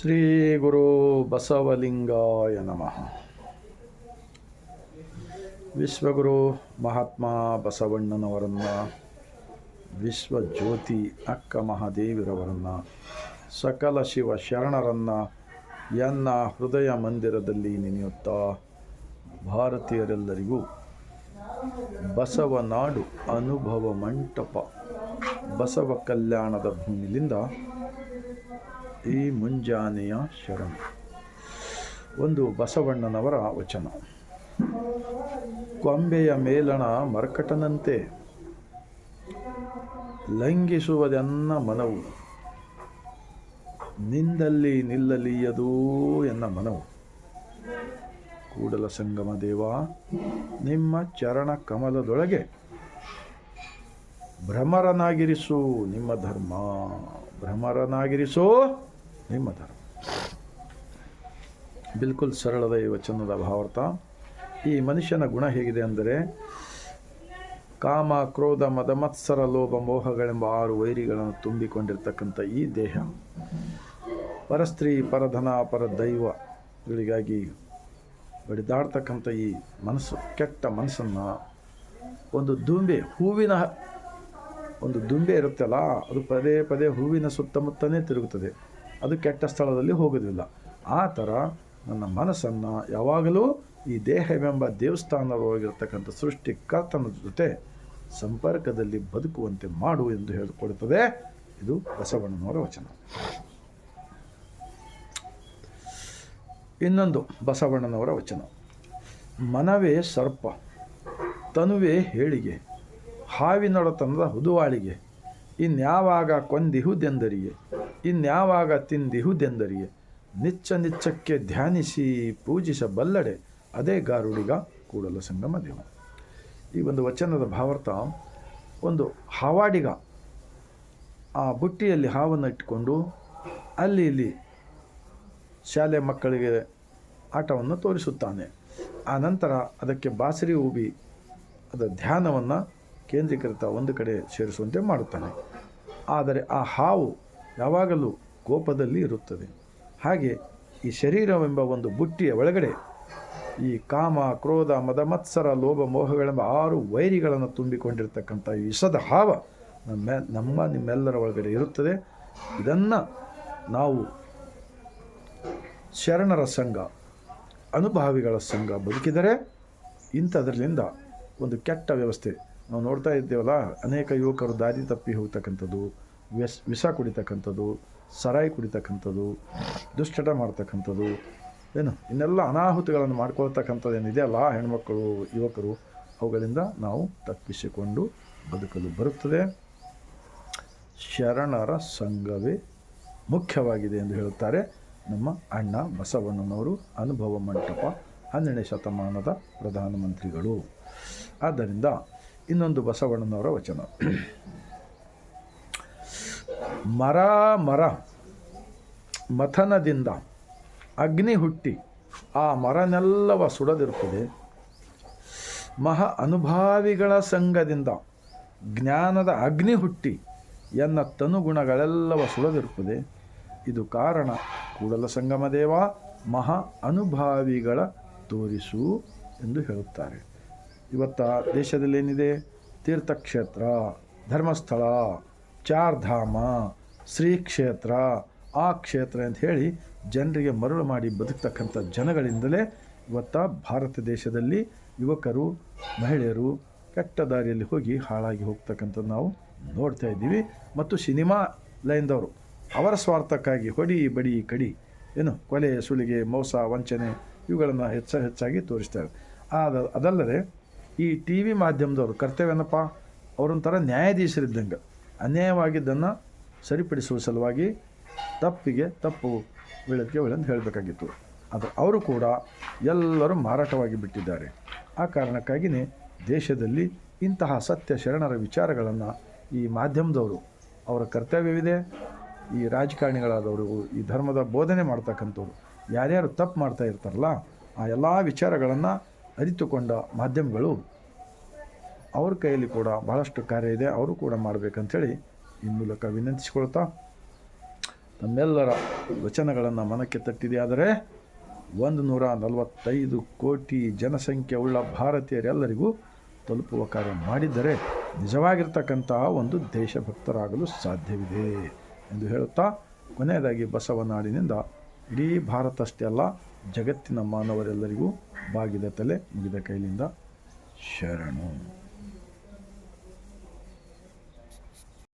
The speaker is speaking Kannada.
ಶ್ರೀ ಗುರು ಬಸವಲಿಂಗಾಯ ನಮಃ. ವಿಶ್ವಗುರು ಮಹಾತ್ಮ ಬಸವಣ್ಣನವರನ್ನ, ವಿಶ್ವಜ್ಯೋತಿ ಅಕ್ಕ ಮಹಾದೇವಿರವರನ್ನು, ಸಕಲ ಶಿವ ಶರಣರನ್ನ ಎನ್ನ ಹೃದಯ ಮಂದಿರದಲ್ಲಿ ನೆನೆಯುತ್ತಾ ಭಾರತೀಯರೆಲ್ಲರಿಗೂ ಬಸವನಾಡು ಅನುಭವ ಮಂಟಪ, ಬಸವ ಕಲ್ಯಾಣದ ಭೂಮಿಲಿಂದ ಈ ಮುಂಜಾನೆಯ ಶರಣ. ಒಂದು ಬಸವಣ್ಣನವರ ವಚನ. ಕೊಂಬೆಯ ಮೇಲಣ ಮರ್ಕಟನಂತೆ. ಲಂಘಿಸುವುದೆನ್ನ ಮನವು. ನಿಂದಲ್ಲಿ ನಿಲ್ಲಲಿಯದು ಎನ್ನ ಮನವು. ಕೂಡಲ ಸಂಗಮ ದೇವ, ನಿಮ್ಮ ಚರಣ ಕಮಲದೊಳಗೆ. ಭ್ರಮರನಾಗಿರಿಸು ನಿಮ್ಮ ಧರ್ಮ. ಭ್ರಮರನಾಗಿರಿಸೋ ನಿಮ್ಮ ಧರ್ಮ ಬಿಲ್ಕುಲ್ ಸರಳದ ಈ ವಚನದ ಭಾವಾರ್ಥ. ಈ ಮನುಷ್ಯನ ಗುಣ ಹೇಗಿದೆ ಅಂದರೆ, ಕಾಮ, ಕ್ರೋಧ, ಮದ, ಮತ್ಸರ, ಲೋಭ, ಮೋಹಗಳೆಂಬ ಆರು ವೈರಿಗಳನ್ನು ತುಂಬಿಕೊಂಡಿರ್ತಕ್ಕಂಥ ಈ ದೇಹ, ಪರಸ್ತ್ರೀ, ಪರಧನ ಪರ ದೈವಗಳಿಗಾಗಿ ಬಡಿದಾಡ್ತಕ್ಕಂಥ ಈ ಮನಸ್ಸು, ಕೆಟ್ಟ ಮನಸ್ಸನ್ನು ಒಂದು ದುಂಬೆ, ಹೂವಿನ ಒಂದು ದುಂಬೆ ಇರುತ್ತಲ್ಲ, ಅದು ಪದೇ ಪದೇ ಹೂವಿನ ಸುತ್ತಮುತ್ತನೇ ತಿರುಗುತ್ತದೆ. ಅದು ಕೆಟ್ಟ ಸ್ಥಳದಲ್ಲಿ ಹೋಗೋದಿಲ್ಲ ಆ ಥರ ನನ್ನ ಮನಸ್ಸನ್ನು ಯಾವಾಗಲೂ ಈ ದೇಹವೆಂಬ ದೇವಸ್ಥಾನದೊಳಗಿರ್ತಕ್ಕಂಥ ಸೃಷ್ಟಿಕರ್ತನ ಜೊತೆ ಸಂಪರ್ಕದಲ್ಲಿ ಬದುಕುವಂತೆ ಮಾಡು ಎಂದು ಹೇಳಿಕೊಡುತ್ತದೆ. ಇದು ಬಸವಣ್ಣನವರ ವಚನ. ಇನ್ನೊಂದು ಬಸವಣ್ಣನವರ ವಚನ. ಮನವೇ ಸರ್ಪ, ತನುವೇ ಹೇಳಿಗೆ, ಹಾವಿನೊಡತನದ ಹುದುವಾಳಿಗೆ, ಇನ್ಯಾವಾಗ ಕೊಂದಿಹುದೆಂದರಿಯೇ ಇನ್ಯಾವಾಗ ತಿಂದಿಹುದೆಂದರಿಯೆ? ನಿಚ್ಚ ನಿಚ್ಚಕ್ಕೆ ಧ್ಯಾನಿಸಿ ಪೂಜಿಸಬಲ್ಲಡೆ. ಅದೇ ಗಾರುಡಿಗ ಕೂಡಲ ಸಂಗಮ ದೇವ. ಈ ಒಂದು ವಚನದ ಭಾವಾರ್ಥ, ಒಂದು ಹಾವಾಡಿಗ ಆ ಬುಟ್ಟಿಯಲ್ಲಿ ಹಾವನ್ನು ಇಟ್ಟುಕೊಂಡು ಅಲ್ಲಿ ಇಲ್ಲಿ ಶಾಲೆ ಮಕ್ಕಳಿಗೆ ಆಟವನ್ನು ತೋರಿಸುತ್ತಾನೆ. ಆ ನಂತರ ಅದಕ್ಕೆ ಬಾಸರಿ ಊಬಿ ಅದರ ಧ್ಯಾನವನ್ನು ಕೇಂದ್ರೀಕೃತ ಒಂದು ಕಡೆ ಸೇರಿಸುವಂತೆ ಮಾಡುತ್ತಾನೆ. ಆದರೆ ಆ ಹಾವು ಯಾವಾಗಲೂ ಕೋಪದಲ್ಲಿ ಇರುತ್ತದೆ. ಹಾಗೆ ಈ ಶರೀರವೆಂಬ ಒಂದು ಬುಟ್ಟಿಯ ಒಳಗಡೆ ಈ ಕಾಮ, ಕ್ರೋಧ, ಮದ, ಮತ್ಸರ, ಲೋಭ, ಮೋಹಗಳೆಂಬ ಆರು ವೈರಿಗಳನ್ನು ತುಂಬಿಕೊಂಡಿರ್ತಕ್ಕಂಥ ವಿಷದ ಹಾವ ನಮ್ಮ ನಮ್ಮ ನಿಮ್ಮೆಲ್ಲರ ಒಳಗಡೆ ಇರುತ್ತದೆ. ಇದನ್ನು ನಾವು ಶರಣರ ಸಂಘ, ಅನುಭಾವಿಗಳ ಸಂಘ ಬದುಕಿದರೆ ಇಂಥದ್ರಲ್ಲಿಂದ ಒಂದು ಕೆಟ್ಟ ವ್ಯವಸ್ಥೆ. ನಾವು ನೋಡ್ತಾ ಇದ್ದೇವಲ್ಲ, ಅನೇಕ ಯುವಕರು ದಾರಿ ತಪ್ಪಿ ಹೋಗ್ತಕ್ಕಂಥದ್ದು. ವ್ಯಸ್ ವಿಷ ಕುಡಿತಕ್ಕಂಥದ್ದು, ಸರಾಯಿ ಕುಡಿತಕ್ಕಂಥದ್ದು, ದುಶ್ಚಟ ಮಾಡ್ತಕ್ಕಂಥದ್ದು, ಏನು, ಇನ್ನೆಲ್ಲ ಅನಾಹುತಗಳನ್ನು ಮಾಡ್ಕೊಳ್ತಕ್ಕಂಥದ್ದು ಏನಿದೆಯಲ್ಲ ಹೆಣ್ಮಕ್ಕಳು ಯುವಕರು, ಅವುಗಳಿಂದ ನಾವು ತಪ್ಪಿಸಿಕೊಂಡು ಬದುಕಲು ಬರುತ್ತದೆ. ಶರಣರ ಸಂಘವೇ ಮುಖ್ಯವಾಗಿದೆ ಎಂದು ಹೇಳುತ್ತಾರೆ ನಮ್ಮ ಅಣ್ಣ ಬಸವಣ್ಣನವರು, ಅನುಭವ ಮಂಟಪ, ಹನ್ನೆರಡನೇ ಶತಮಾನದ ಪ್ರಧಾನಮಂತ್ರಿಗಳು. ಆದ್ದರಿಂದ ಇನ್ನೊಂದು ಬಸವಣ್ಣನವರ ವಚನ. ಮರ ಮರ, ಮಥನದಿಂದ ಅಗ್ನಿ ಹುಟ್ಟಿ ಆ ಮರನೆಲ್ಲವ ಸುಡದಿರುತ್ತದೆ. ಮಹಾ ಅನುಭಾವಿಗಳ ಸಂಘದಿಂದ ಜ್ಞಾನದ ಅಗ್ನಿ ಹುಟ್ಟಿ ಎನ್ನ ತನುಗುಣಗಳೆಲ್ಲವ ಸುಡದಿರುತ್ತದೆ. ಇದು ಕಾರಣ ಕೂಡಲ ಸಂಗಮ ದೇವ ಮಹಾ ಅನುಭಾವಿಗಳ ತೋರಿಸು ಎಂದು ಹೇಳುತ್ತಾರೆ. ಇವತ್ತ ದೇಶದಲ್ಲಿ ಏನಿದೆ ತೀರ್ಥಕ್ಷೇತ್ರ, ಧರ್ಮಸ್ಥಳ. ಚಾರ್ಧಾಮ ಶ್ರೀ ಕ್ಷೇತ್ರ ಆ ಕ್ಷೇತ್ರ ಅಂತ ಹೇಳಿ ಜನರಿಗೆ ಮರಳು ಮಾಡಿ ಬದುಕ್ತಕ್ಕಂಥ ಜನಗಳಿಂದಲೇ ಇವತ್ತ ಭಾರತ ದೇಶದಲ್ಲಿ ಯುವಕರು, ಮಹಿಳೆಯರು ಕೆಟ್ಟ ದಾರಿಯಲ್ಲಿ ಹೋಗಿ ಹಾಳಾಗಿ ಹೋಗ್ತಕ್ಕಂಥದ್ದು ನಾವು ನೋಡ್ತಾ ಇದ್ದೀವಿ. ಮತ್ತು ಸಿನಿಮಾ ಲೈನ್ದವರು, ಅವರ ಸ್ವಾರ್ಥಕ್ಕಾಗಿ ಹೊಡಿ ಬಡಿ ಕಡಿ, ಏನು ಕೊಲೆ, ಸುಳಿಗೆ, ಮೋಸ, ವಂಚನೆ ಇವುಗಳನ್ನು ಹೆಚ್ಚ ಹೆಚ್ಚಾಗಿ ತೋರಿಸ್ತಾರೆ ಆದ, ಅದಲ್ಲದೆ ಈ ಟಿ ವಿ ಮಾಧ್ಯಮದವರು ಕರ್ತವ್ಯನಪ್ಪ ಅವರೊಂಥರ ನ್ಯಾಯಾಧೀಶರಿದ್ದಂಗೆ. ಅನ್ಯಾಯವಾಗಿದ್ದನ್ನು ಸರಿಪಡಿಸುವ ಸಲುವಾಗಿ ತಪ್ಪಿಗೆ ತಪ್ಪು ಬೀಳೋದಕ್ಕೆ ಅಂತ ಹೇಳಬೇಕಾಗಿತ್ತು. ಆದರೆ ಅವರು ಕೂಡ ಎಲ್ಲರೂ ಮಾರಾಟವಾಗಿ ಬಿಟ್ಟಿದ್ದಾರೆ. ಆ ಕಾರಣಕ್ಕಾಗಿಯೇ ದೇಶದಲ್ಲಿ ಇಂತಹ ಸತ್ಯ ಶರಣರ ವಿಚಾರಗಳನ್ನು ಈ ಮಾಧ್ಯಮದವರು, ಅವರ ಕರ್ತವ್ಯವಿದೆ. ಈ ರಾಜಕಾರಣಿಗಳಾದವರು, ಈ ಧರ್ಮದ ಬೋಧನೆ ಮಾಡ್ತಕ್ಕಂಥವ್ರು, ಯಾರ್ಯಾರು ತಪ್ಪು ಮಾಡ್ತಾ ಇರ್ತಾರಲ್ಲ, ಆ ಎಲ್ಲ ವಿಚಾರಗಳನ್ನು ಅರಿತುಕೊಂಡ ಮಾಧ್ಯಮಗಳು ಅವ್ರ ಕೈಯಲ್ಲಿ ಕೂಡ ಬಹಳಷ್ಟು ಕಾರ್ಯ ಇದೆ. ಅವರು ಕೂಡ ಮಾಡಬೇಕಂಥೇಳಿ ಈ ಮೂಲಕ ವಿನಂತಿಸಿಕೊಳ್ತಾ ನಮ್ಮೆಲ್ಲರ ವಚನಗಳನ್ನು ಮನಕ್ಕೆ ತಟ್ಟಿದೆಯಾದರೆ ಒಂದು ನೂರ ನಲವತ್ತೈದು ಕೋಟಿ ಜನಸಂಖ್ಯೆ ಉಳ್ಳ ಭಾರತೀಯರೆಲ್ಲರಿಗೂ ತಲುಪುವ ಕಾರ್ಯ ಮಾಡಿದ್ದರೆ ನಿಜವಾಗಿರ್ತಕ್ಕಂತಹ ಒಂದು ದೇಶಭಕ್ತರಾಗಲು ಸಾಧ್ಯವಿದೆ ಎಂದು ಹೇಳುತ್ತಾ ಕೊನೆಯದಾಗಿ ಬಸವನಾಡಿನಿಂದ ಇಡೀ ಭಾರತ ಅಷ್ಟೇ ಅಲ್ಲ, ಜಗತ್ತಿನ ಮಾನವರೆಲ್ಲರಿಗೂ ಬಾಗಿದ ತಲೆ ಮುಗಿದ ಕೈಲಿಂದ ಶರಣು.